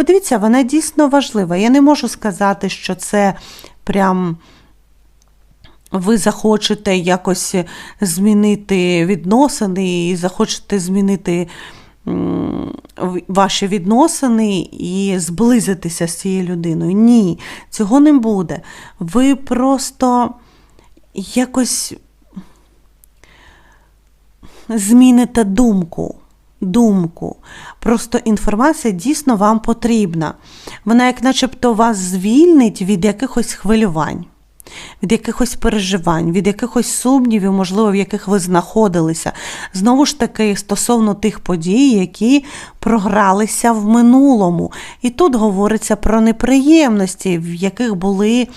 подивіться, вона дійсно важлива. Я не можу сказати, що це прям. Ви захочете якось змінити відносини і захочете змінити ваші відносини і зблизитися з цією людиною. Ні, цього не буде. Ви просто якось зміните думку. Думку. Просто інформація дійсно вам потрібна. Вона, як начебто, вас звільнить від якихось хвилювань, від якихось переживань, від якихось сумнівів, можливо, в яких ви знаходилися. Знову ж таки, стосовно тих подій, які програлися в минулому. І тут говориться про неприємності, в яких були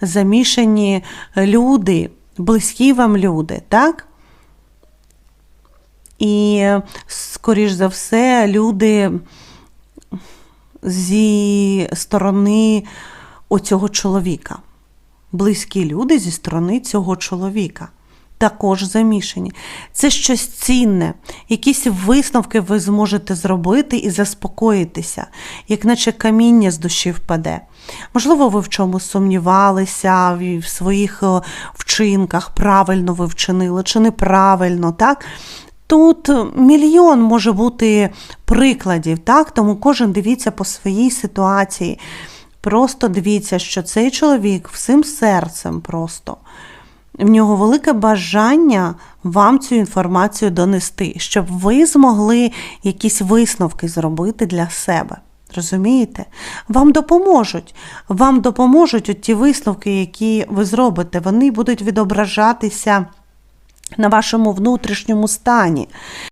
замішані люди, близькі вам люди, так? І, скоріш за все, люди зі сторони оцього чоловіка. Близькі люди зі сторони цього чоловіка. Також замішані. Це щось цінне, якісь висновки ви зможете зробити і заспокоїтися, як наче каміння з душі впаде. Можливо, ви в чомусь сумнівалися в своїх е, вчинках, правильно ви вчинили чи неправильно, так? Тут мільйон може бути прикладів, так? Тому кожен дивіться по своїй ситуації. Просто дивіться, що цей чоловік всім серцем просто. В нього велике бажання вам цю інформацію донести, щоб ви змогли якісь висновки зробити для себе. Розумієте? Вам допоможуть. Вам допоможуть от ті висновки, які ви зробите. Вони будуть відображатися на вашому внутрішньому стані.